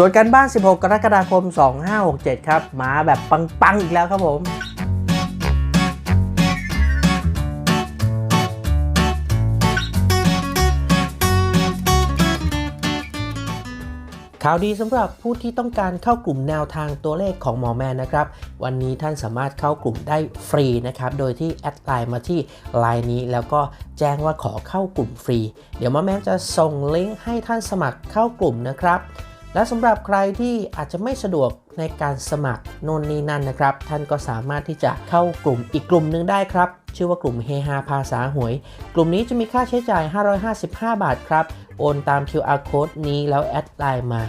ตรวจกันบ้าน 16 กรกฎาคม 2567 ครับ มาแบบปัง ๆ อีกแล้วครับผมข่าวดีสำหรับผู้ที่ต้องการเข้ากลุ่มแนวทางตัวเลขของหมอแมนนะครับ วันนี้ท่านสามารถเข้ากลุ่มได้ฟรีนะครับ โดยที่แอดไลน์มาที่ไลน์นี้แล้วก็แจ้งว่าขอเข้ากลุ่มฟรี เดี๋ยวหมอแมนจะส่งลิงก์ให้ท่านสมัครเข้ากลุ่มนะครับ และสำหรับใครที่อาจจะไม่สะดวกในการสมัครโน่นนี่นั่นนะครับ ท่านก็สามารถที่จะเข้ากลุ่มอีกกลุ่มหนึ่งได้ครับ ชื่อว่ากลุ่มเฮฮาภาษาหวย กลุ่มนี้จะมีค่าใช้จ่าย 555 บาทครับ โอนตาม QR code นี้แล้วแอดไลน์มา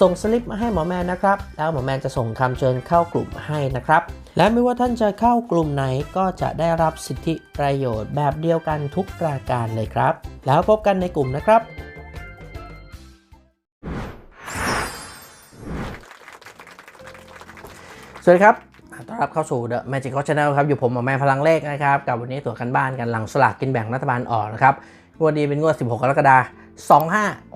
ส่งสลิปมาให้หมอแมนนะครับ แล้วหมอแมนจะส่งคำเชิญเข้ากลุ่มให้นะครับ และไม่ว่าท่านจะเข้ากลุ่มไหนก็จะได้รับสิทธิประโยชน์แบบเดียวกันทุกประการเลยครับ แล้วพบกันในกลุ่มนะครับ สวัสดีครับต้อนรับเข้าสู่ The Magical Channel ครับ อยู่ผมหมอแมนพลังเลขนะครับ กับวันนี้ตรวจกันบ้านกันหลังสลากกินแบ่งรัฐบาลออกนะครับ งวดนี้เป็นงวด 16 กรกฎาคม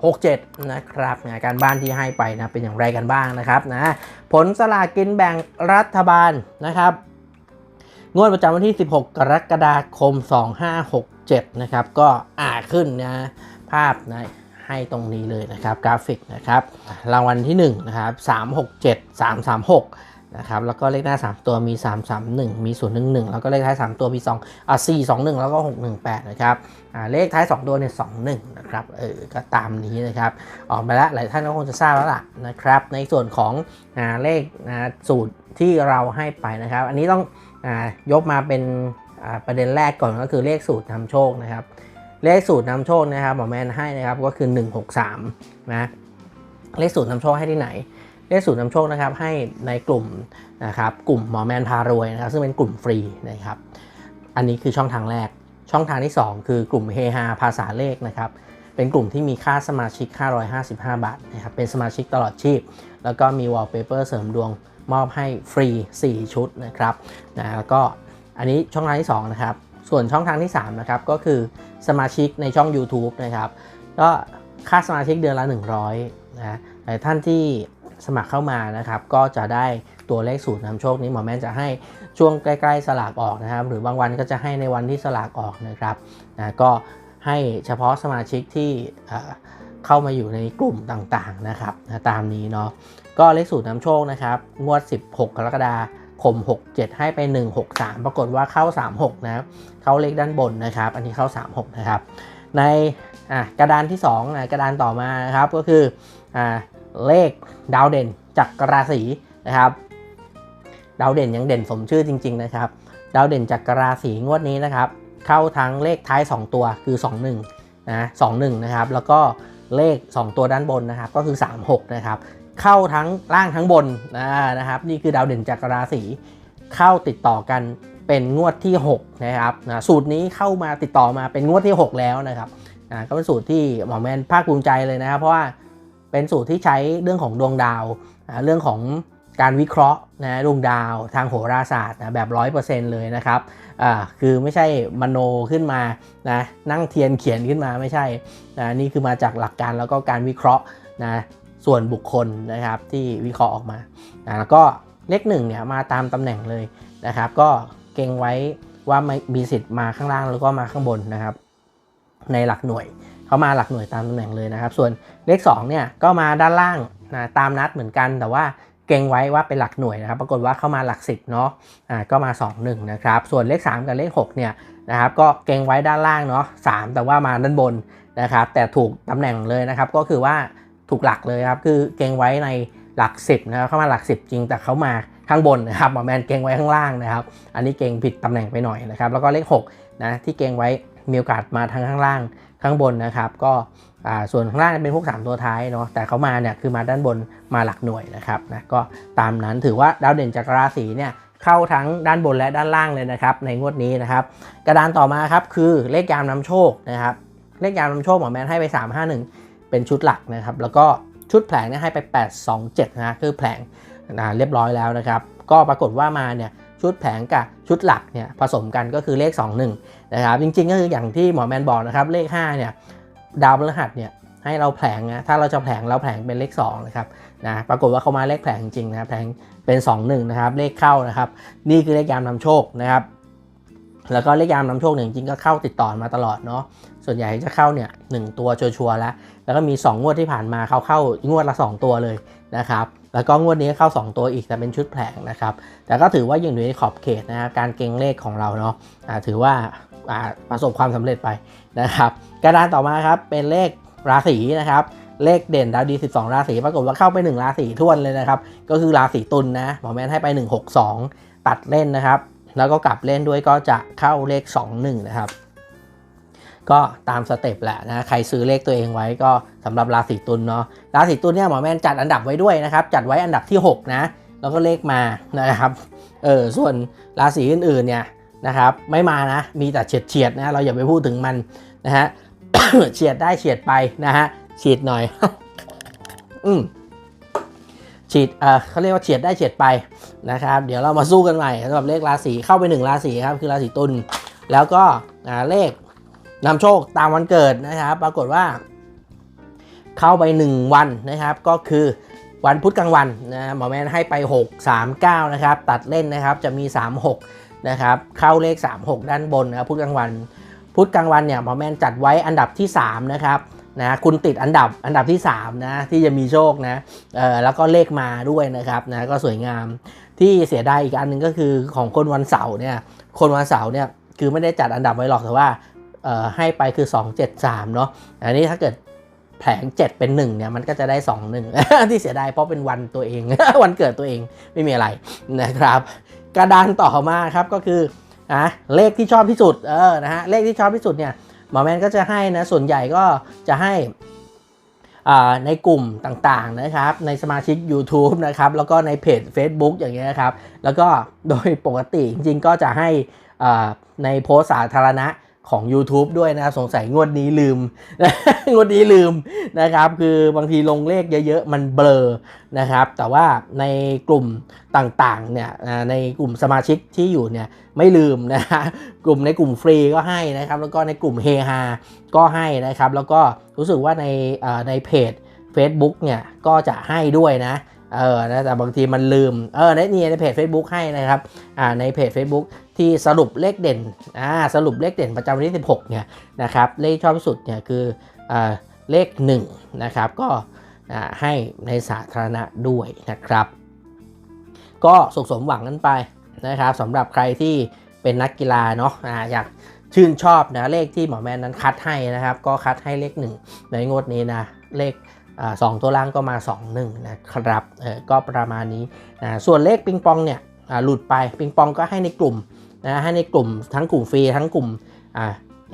2567 นะครับงานการบ้านที่ให้ไปนะ เป็นอย่างไรกันบ้างนะครับนะ ผลสลากกินแบ่งรัฐบาลนะครับ งวดประจำวันที่ 16 กรกฎาคม 2567 นะครับ ก็อ่าขึ้นนะภาพนะให้ตรงนี้เลยนะครับกราฟิกนะครับ รางวัลที่1นะครับ367 336 นะครับแล้วก็เลขหน้า 3 ตัวมี 331 มี 011 แล้วก็เลขท้าย 3 ตัวมี2อ่า421 แล้วก็ 618 นะครับอ่าเลขท้าย 2 ตัวเนี่ย21 นะครับเออก็ตามนี้นะครับออกมาแล้วหลายท่านก็คงจะทราบแล้วล่ะนะครับในส่วนของอ่าเลขอ่าสูตรที่เราให้ไปนะครับ อันนี้ต้องอ่ายกมาเป็นอ่าประเด็นแรกก่อนก็คือเลขสูตรนำโชคนะครับเลขสูตรนำโชคนะครับหมอแมนให้นะครับก็คือ 163นะเลขสูตรนำโชคให้ที่ไหน เลขสูตรนำโชคนะครับให้ในกลุ่มนะครับกลุ่มหมอแมนพารวยนะครับซึ่งเป็นกลุ่มฟรีนะครับอันนี้คือช่องทางแรก ช่องทางที่ 2 คือกลุ่มเฮฮาภาษาเลขนะครับเป็นกลุ่มที่มีค่าสมาชิก 555 บาทนะครับเป็นสมาชิกตลอดชีพ แล้วก็มีวอลเปเปอร์เสริมดวงมอบให้ฟรี 4 ชุดนะครับนะแล้วก็อันนี้ช่องทางที่2นะครับส่วนช่องทางที่3นะครับก็คือสมาชิกในช่อง YouTube นะครับก็ค่าสมาชิกเดือนละ 100นะแต่ท่านที่ สมัครเข้ามานะครับ ก็จะได้ตัวเลขสูตรนำโชคนี้หมอแม่จะให้ช่วงใกล้ๆสลากออกนะครับ หรือบางวันก็จะให้ในวันที่สลากออกนะครับนะก็ให้เฉพาะสมาชิกที่เข้ามาอยู่ในกลุ่มต่างๆนะครับนะตามนี้เนาะก็เลขสูตรนำโชคนะครับ งวด 16 กรกฎาคม 67 ให้ไป 163 ปรากฏว่าเข้า 36 นะครับเข้าเลขด้านบนนะครับ อันนี้เข้า 36 นะครับ ในกระดานที่2อะกระดานต่อมานะครับก็คืออ เลขดาวเด่นจากราศีนะครับ ดาวเด่นยังเด่นสมชื่อจริง ๆ นะครับ ดาวเด่นจากกราศีงวดนี้นะครับ เข้าทั้งเลขท้าย 2 ตัวคือ 21นะ21นะครับ แล้วก็เลข 2 ตัวด้านบนนะครับ ก็คือ 36 นะครับ เข้าทั้งล่างทั้งบนนะนะครับ นี่คือดาวเด่นจากราศีเข้าติดต่อกันเป็นงวดที่ 6 นะครับนะสูตรนี้เข้ามาติดต่อมาเป็นงวดที่ 6 แล้วนะครับนะก็เป็นสูตรที่หมอแมนภาคภูมิใจเลยนะครับ เพราะว่า เป็นสูตรที่ใช้เรื่องของดวงดาว เรื่องของการวิเคราะห์นะดวงดาวทางโหราศาสตร์นะแบบ100%เลยนะครับอ่าคือไม่ใช่มโนขึ้นมานะนั่งเทียนเขียนขึ้นมาไม่ใช่นะนี่คือมาจากหลักการแล้วก็การวิเคราะห์นะส่วนบุคคลนะครับที่วิเคราะห์ออกมานะแล้วก็เลขหนึ่งเนี่ยมาตามตำแหน่งเลยนะครับ ก็เก่งไว้ว่าม่มีสิทธิ์มาข้างล่างแล้วก็มาข้างบนนะครับ ในหลักหน่วย เขามาหลักหน่วยตามตำแหน่งเลยนะครับ ส่วนเลข2เนี่ยก็มาด้านล่างนะตามนัดเหมือนกัน แต่ว่าเก่งไว้ว่าเป็นหลักหน่วยนะครับ ปรากฏว่าเข้ามาหลัก 10เนาะอ่าก็มา 2 1นะครับส่วนเลข 3 กับเลข6เนี่ยนะครับก็เก่งไว้ด้านล่างเนาะ3แต่ว่ามาด้านบนนะครับ แต่ถูกตำแหน่งเลยนะครับ ก็คือว่าถูกหลักเลยครับคือเก่งไว้ในหลัก 10นะครับเข้ามาหลัก 10 จริงแต่เขามาข้างบนนะครับหมอแมนเก่งไว้ข้างล่างนะครับ อันนี้เก่งผิดตำแหน่งไปหน่อยนะครับ แล้วก็เลข6นะที่เก่งไว้มีโอกาสมาทางข้างล่าง ข้างบนนะครับก็ส่วนข้างล่างเป็นพวก 3 ตัวท้ายเนาะแต่เขามาเนี่ยคือมาด้านบนมาหลักหน่วยนะครับนะก็ตามนั้นถือว่าดาวเด่นจากราศีเนี่ยเข้าทั้งด้านบนและด้านล่างเลยนะครับในงวดนี้นะครับกระดานต่อมาครับคือเลขยามนำโชคนะครับเลขยามนำโชคหมอแมนให้ไป 351 เป็นชุดหลักนะครับแล้วก็ชุดแผลงเนี่ยให้ไป 827นะคือแผลงนะเรียบร้อยแล้วนะครับก็ปรากฏว่ามาเนี่ยชุดแผงกับชุดหลักเนี่ยผสมกันก็คือเลข 21 นะครับจริงๆก็คืออย่างที่หมอแมนบอกนะครับเลข5เนี่ยดาวพฤหัสเนี่ยให้เราแผลงนะถ้าเราจะแผลงเราแผลงเป็นเลข2นะครับนะปรากฏว่าเขามาเลขแผลงจริงนะครับแผลงเป็น 2 1นะครับเลขเข้านะครับ นี่คือเลขยามนำโชคนะครับ แล้วก็เลขยามนำโชคเนี่ยจริงก็เข้าติดต่อมาตลอดเนาะส่วนใหญ่จะเข้าเนี่ยหนึ่งตัวชัวร์ๆแล้วแล้วก็มี 2 งวดที่ผ่านมาเขาเข้างวดละ 2 ตัวเลยนะครับแล้วก็งวดนี้เข้า 2 ตัวอีกแต่เป็นชุดแผลงนะครับแต่ก็ถือว่ายังอยู่ในขอบเขตนะครับการเก็งเลขของเราเนาะะถือว่าประสบความสำเร็จไปนะครับกระดานต่อมาครับเป็นเลขราศีนะครับเลขเด่นดาวดี 12 ราศีปรากฏว่าเข้าไป 1 ราศีทวนเลยนะครับ ก็คือราศีตุลนะหมอแมนให้ไป 162 ตัดเล่นนะครับ แล้วก็กลับเล่นด้วยก็จะเข้าเลข 21 นะครับ ก็ตามสเต็ปแหละนะใครซื้อเลขตัวเองไว้ก็สำหรับราศีตุลเนาะราศีตุลเนี่ยหมอแม่นจัดอันดับไว้ด้วยนะครับ จัดไว้อันดับที่ 6 นะ แล้วก็เลขมานะครับเออส่วนราศีอื่นๆเนี่ยนะครับไม่มานะมีแต่เฉียดเฉียดนะเราอย่าไปพูดถึงมันนะฮะเฉียดได้เฉียดไปนะฮะเฉียดหน่อย อืม ฉีดเออเขาเรียกว่าเฉียดได้เฉียดไปนะครับ เดี๋ยวเรามาสู้กันใหม่สำหรับเลขราศีเข้าไปหนึ่งราศีครับคือราศีตุลแล้วก็เลขนำโชคตามวันเกิดนะครับ ปรากฏว่า เข้าไป 1 วันนะครับ ก็คือวันพุธกลางวันนะหมอแมนให้ไป 6 3 9 นะครับ ตัดเล่นนะครับจะมี 3 6 นะครับ เข้าเลข 3 6 ด้านบนนะครับพุธกลางวัน พุธกลางวันเนี่ยหมอแมนจัดไว้อันดับที่ 3 นะครับ นะคุณติดอันดับอันดับที่3นะที่จะมีโชคนะเออแล้วก็เลขมาด้วยนะครับนะก็สวยงามที่เสียดายอีกอันหนึ่งก็คือของคนวันเสาร์เนี่ยคนวันเสาร์เนี่ยคือไม่ได้จัดอันดับไว้หรอกแต่ว่าเออให้ไปคือ 2 7 3เนาะอันนี้ถ้าเกิดแผลง7เป็น1เนี่ยมันก็จะได้ 2 1 ที่เสียดายเพราะเป็นวันตัวเอง วันเกิดตัวเองไม่มีอะไรนะครับ กระดานต่อมาครับก็คืออะเลขที่ชอบที่สุดเออนะฮะเลขที่ชอบที่สุดเนี่ย หมอแมนก็จะให้นะส่วนใหญ่ก็จะให้ในกลุ่มต่างๆนะครับ ในสมาชิก YouTube นะครับ แล้วก็ในเพจ Facebook อย่างเงี้ยครับ แล้วก็โดยปกติจริงๆก็จะให้ในโพสสาธารณะ ของ YouTube ด้วยนะครับสงสัยงวดนี้ลืม งวดนี้ลืมนะครับ คือบางทีลงเลขเยอะๆ มันเบลอนะครับ แต่ว่าในกลุ่มต่างๆเนี่ยในกลุ่มสมาชิกที่อยู่เนี่ยไม่ลืมนะฮะกลุ่มในกลุ่มฟรีก็ให้นะครับ แล้วก็ในกลุ่มเฮฮาก็ให้นะครับ แล้วก็รู้สึกว่าในในเพจ Facebook เนี่ยก็จะให้ด้วยนะเออนะแต่บางทีมันลืม เออในนี่ในเพจ Facebook ให้นะครับ อ่า ในเพจ Facebook ที่สรุปเลขเด่นอ่าสรุปเลขเด่นประจำวันที่ 16เนี่ยนะครับเลขชอบที่สุดเนี่ยคืออเลข1นะครับก็ให้ในสาธารณะด้วยนะครับ ก็สุขสมหวังกันไปนะครับสำหรับใครที่เป็นนักกีฬาเนาะออยากชื่นชอบนะเลขที่หมอแมนนั้นคัดให้นะครับ ก็คัดให้เลข 1 ในงวดนี้นะเลขอสองตัวล่างก็มา 2 1 นะครับก็ประมาณนี้นะส่วนเลขปิงปองเนี่ยหลุดไปปิงปองก็ให้ในกลุ่ม นะให้ในกลุ่มทั้งกลุ่มฟรีทั้งกลุ่ม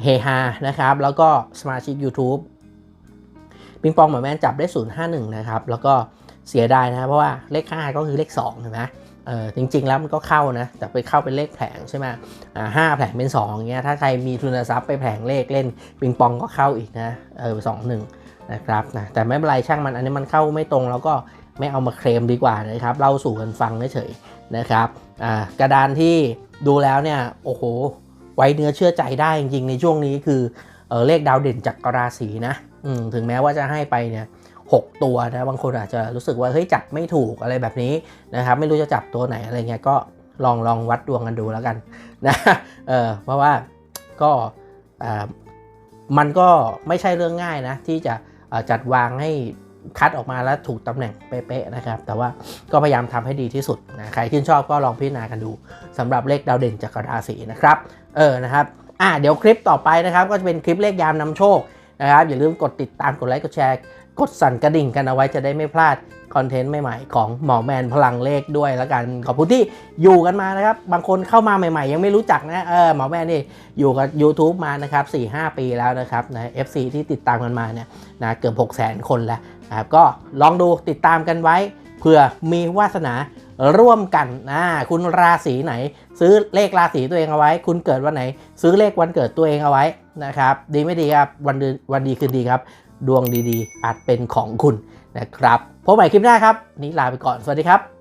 เฮฮานะครับ แล้วก็สมาชิก YouTube ปิงปองหมอแมนจับได้ 051 นะครับ แล้วก็เสียดายนะเพราะว่าเลข 5 ก็คือเลข2เห็นไหมเออจริง ๆ แล้วมันก็เข้านะ แต่ไปเข้าเป็นเลขแผงใช่ไหมอ่าห้าแผงเป็น2อย่างเงี้ยถ้าใครมีทุนทรัพย์ไปแผงเลขเล่นปิงปองก็เข้าอีกนะเออสองหนึ่งนะครับนะแต่ไม่เป็นไรช่างมันอันนี้มันเข้าไม่ตรงแล้วก็ ไม่เอามาเคลมดีกว่านะครับเล่าสู่กันฟังเฉยๆนะครับกระดานที่ดูแล้วเนี่ยโอ้โหไว้เนื้อเชื่อใจได้จริงๆในช่วงนี้คือเออเลขดาวเด่นจากกราศีนะถึงแม้ว่าจะให้ไปเนี่ยหกตัวนะบางคนอาจจะรู้สึกว่าเฮ้ยจับไม่ถูกอะไรแบบนี้นะครับไม่รู้จะจับตัวไหนอะไรเงี้ยก็ลองลองวัดดวงกันดูแล้วกันนะเออเพราะว่าก็มันก็ไม่ใช่เรื่องง่ายนะที่จะจัดวางให้ คัดออกมาแล้วถูกตำแหน่งเป๊ะๆนะครับ แต่ว่าก็พยายามทำให้ดีที่สุดนะใครชื่ชอบก็ลองพิจารณากันดูสำหรับเลขดาวเด่นจากราศีนะครับเออนะครับอะเดี๋ยวคลิปต่อไปนะครับ ก็จะเป็นคลิปเลขยามนำโชคนะครับอย่าลืมกดติดตามกดไลค์กดแชร์ กดสั่นกระดิ่งกันเอาไว้จะได้ไม่พลาดคอนเทนต์ใหม่ๆของหมอแมนพลังเลขด้วยแล้วกันขอบคุณที่อยู่กันมานะครับ บางคนเข้ามาใหม่ๆ ยังไม่รู้จักนะเออหมอแมนนี่อยู่กับ YouTube มานะครับ4-5 ปีแล้วนะครับนะ FC ที่ติดตามกันมาเนี่ยนะเกือบ 6 0 0 0 0คนแล้ว นะครับก็ลองดูติดตามกันไว้เผื่อมีวาสนาร่วมกันนะคุณราศีไหน ซื้อเลขราศีตัวเองเอาไว้ คุณเกิดวันไหน ซื้อเลขวันเกิดตัวเองเอาไว้นะครับ ดีไม่ดีครับวันดีวันดีคืนดีครับ ดวงดีๆ อาจเป็นของคุณนะครับพบใหม่คลิปหน้าครับนี้ลาไปก่อนสวัสดีครับ